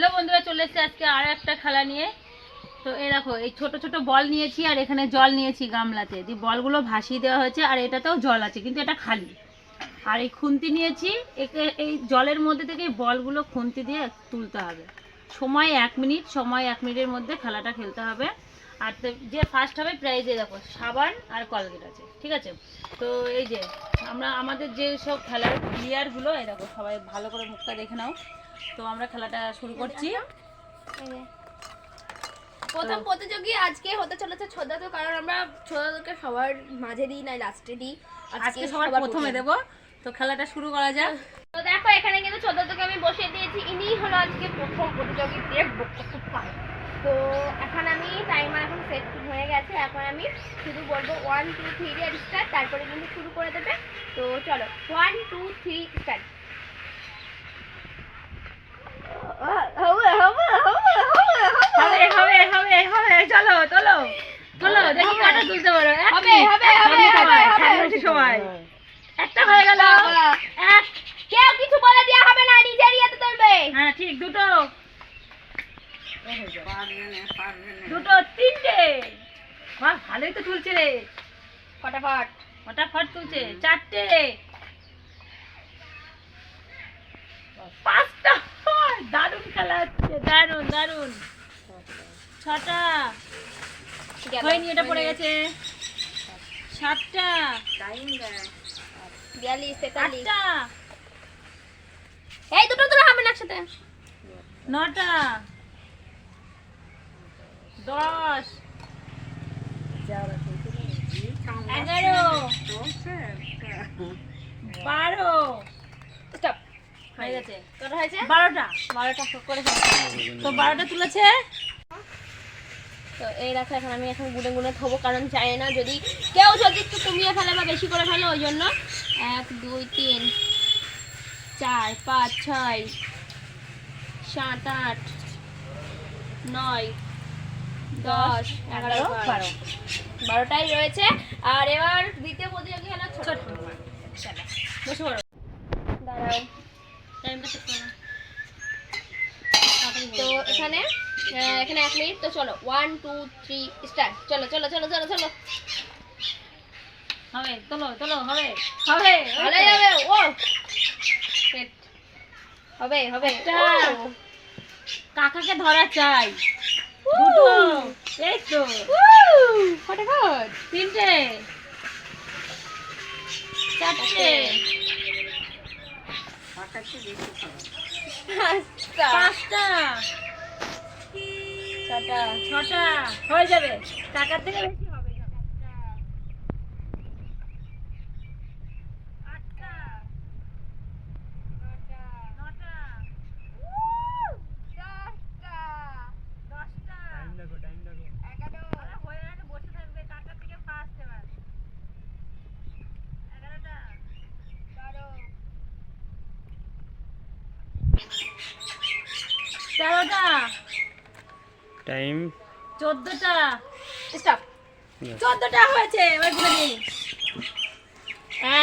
Hello বন্ধুরা, চলে এসেছে আজকে আর একটা খেলা নিয়ে। তো এই দেখো, এই ছোট ছোট বল নিয়েছি আর এখানে জল নিয়েছি গামলাতে। দিয়ে বলগুলো ভাসিয়ে দেওয়া হয়েছে আর এটাতেও জল আছে, কিন্তু এটা খালি। আর এই খুন্তি নিয়েছি, একে এই জলের মধ্যে থেকে বলগুলো খুন্তি দিয়ে তুলতে হবে। সময় এক মিনিট, সময় এক মিনিটের মধ্যে খেলাটা খেলতে হবে। আর যে ফার্স্ট হবে প্রাইজে দেখো সাবান আর কলগেট আছে ঠিক আছে? তো এই যে আমরা আমাদের যে সব খেলার প্লেয়ারগুলো এই দেখো সবাই ভালো করে মুখটা দেখে নাও। তো আমরা খেলাটা শুরু করছি। প্রথম প্রতিযোগী আজকে হতে চলেছে ছোদাতো কারণ আমরা ছোদাতোকে সবার মাঝে দিই নাই লাস্টে দিই। আজকে সবার প্রথমে দেবো। তো খেলাটা শুরু করা যাক। তো দেখো এখানে কিন্তু ছোদাতোকে আমি বসিয়ে দিয়েছি। ইনিই হলো আজকে প্রথম প্রতিযোগী দেখব তো এখন আমি টাইমার এখন সেট হয়ে গেছে এখন আমি শুধু বলব ওয়ান টু থ্রি আর স্টার্ট তারপরে কিন্তু শুরু করে দেবে তো চলো ওয়ান টু থ্রি স্টার্ট হবে হবে হবে হবে চলো চলো চলো দেখি কাটা তুলতে পারো হবে, একটা হয়ে গেল কেউ কিছু বলে দেওয়া হবে না নিজের ইয়েতে তুলবে হ্যাঁ ঠিক দুটো দুটো তিনটে। বাহ ভালোই তো তুলছে রে। ফটাফট ফটাফট তুলছে। চারটে। পাঁচটা। দারুণ খেলা হচ্ছে দারুণ দারুণ। ছটা। হয়নি এটা পড়ে গেছে। সাতটা। বিয়াল্লিশ তেতাল্লিশ। এই দুটো দুটো হবে না একসাথে। নটা। দশ। এগারো। বারো। হয়ে গেছে। কত হয়েছে? বারোটা। বারোটা করে। তো বারোটা তুলেছে। তো এই রাখো এখন আমি এখন গুনে গুনে থবো কারণ জানি না যদি কেউ যদি একটু কমিয়ে ফেলে বা বেশি করে ফেলে ওই জন্য এক দুই তিন চার পাঁচ ছয় সাত আট নয় দশ এগারো বারো। বারোটাই রয়েছে। আর এবার দ্বিতীয় প্রতিযোগী হলো ছোট বসে পড়ো। দাঁড়াও। টাইমটা চেক করো। তো এখানে এখানে এক মিনিট। তো চলো ওয়ান টু থ্রি স্টার্ট চলো চলো চলো চলো চলো। হবে তোলো তোলো হবে হবে ভালো যাবে ও! হবে হবে। কাকাকে ধরা চাই। দুটো। এই তো ফটাফট তিনটে। চারটে। পাঁচটা। ছটা। হয়ে যাবে। টাকার থেকে বেশি হবে সাতটা আটটা নটা নটা দশটা দশটা এগারো আরে হয়ে গেছে বসে থাকবে কাটার থেকে ফার্স্ট এবার এগারোটা বারো তেরোটা টাইম চোদ্দটা। স্টপ চোদ্দটা হয়েছে এবারগুলো নিই।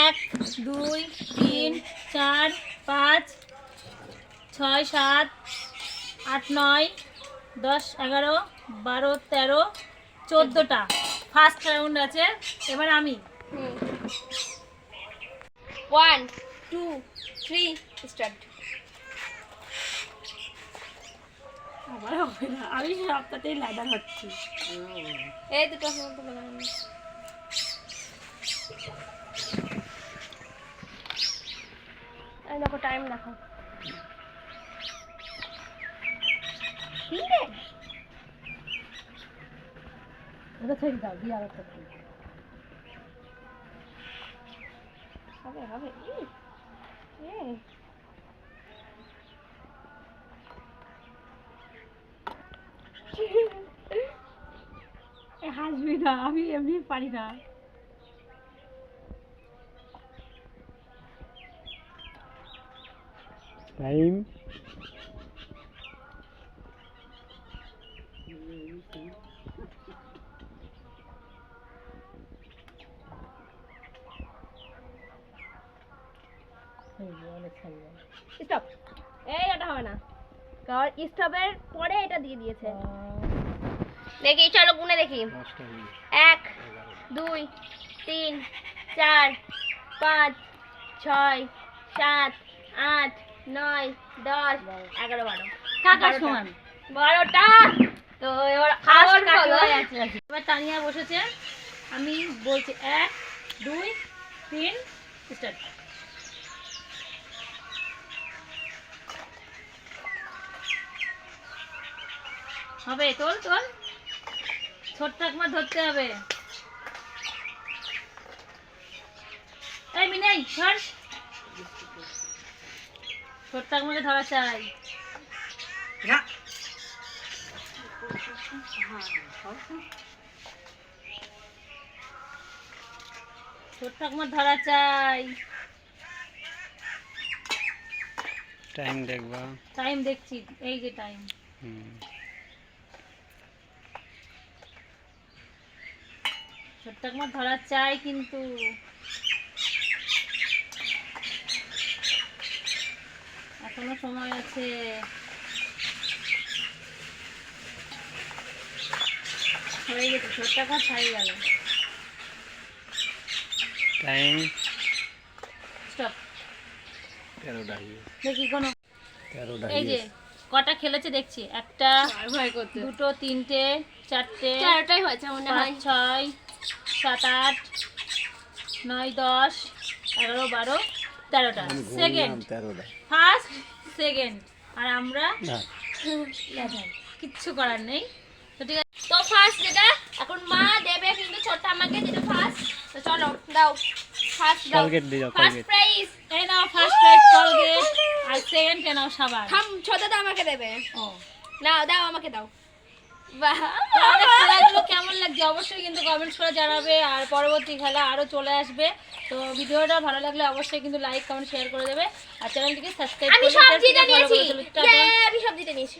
এক দুই তিন চার পাঁচ ছয় সাত আট নয় দশ এগারো বারো তেরো চোদ্দোটা। ফার্স্ট রাউন্ড আছে এবার আমি। ওয়ান টু থ্রি স্টার্ট আমার হবে না। আমি সপ্তাহতেই লাদার হচ্ছি। এই দুটো তুলে নাও। এই দেখো টাইম দেখো। তিনটে ওটা ছেড়ে দাও দিয়ে আবার হবে হবে। ই, এ। হাসবি না আমি এমনি পারি না। টাইম। স্টপ। এই এটা হবে না। কারণ স্টপের পরে এটা দিয়ে দিয়েছে। দেখি চলো গুনে দেখি। এক দুই তিন চার পাঁচ ছয় সাত আট নয় দশ এগারো বারো। কাকার সমান বারোটা। তো এবার এবার তানিয়া বসেছে। আমি বলছি এক দুই তিন স্টার্ট হবে তোল তোল। ছোট্ট একবার ধরতে হবে। এই মিনাই ধর ছোট্ট একমাকে ধরা চাই। ছোট্ট একবার ধরা চাই। টাইম দেখবা। টাইম দেখছি এই যে টাইম হুম। ছোট্ট একবার ধরা চাই কিন্তু। এখনও সময় আছে। হয়ে গেছে ছোট্ট একবার ছাড়িয়ে গেল। টাইম স্টপ তেরোটা দেখি কোনো। এই যে কটা খেলেছে দেখছি একটা দুটো তিনটে চারটে হয়েছে মনে হয়। ছয় সাত আট নয় দশ এগারো বারো তেরোটা। সেকেন্ড তেরোটা। ফার্স্ট সেকেন্ড আর আমরা কিচ্ছু করার নেই। তো ঠিক আছে। তো ফার্স্ট যেটা এখন মা দেবে কিন্তু ছোট আমাকে যেটা ফার্স্ট তো চলো দাও। ফার্স্ট দাও। দাও ফার্স্ট প্রাইজ এই নাও ফার্স্ট প্রাইজ কলগেট আর সেকেন্ড এ নাও সাবান। থাম ছোট তো আমাকে দেবে। ও। নাও দাও আমাকে দাও। খেলাগুলো কেমন লাগছে? অবশ্যই কিন্তু কমেন্টস করে জানাবে। আর পরবর্তী খেলা আরও চলে আসবে। তো ভিডিওটা ভালো লাগলে অবশ্যই কিন্তু লাইক কমেন্ট শেয়ার করে দেবে। আর চ্যানেলটিকে সাবস্ক্রাইব আমি সব জিতে নিয়েছি।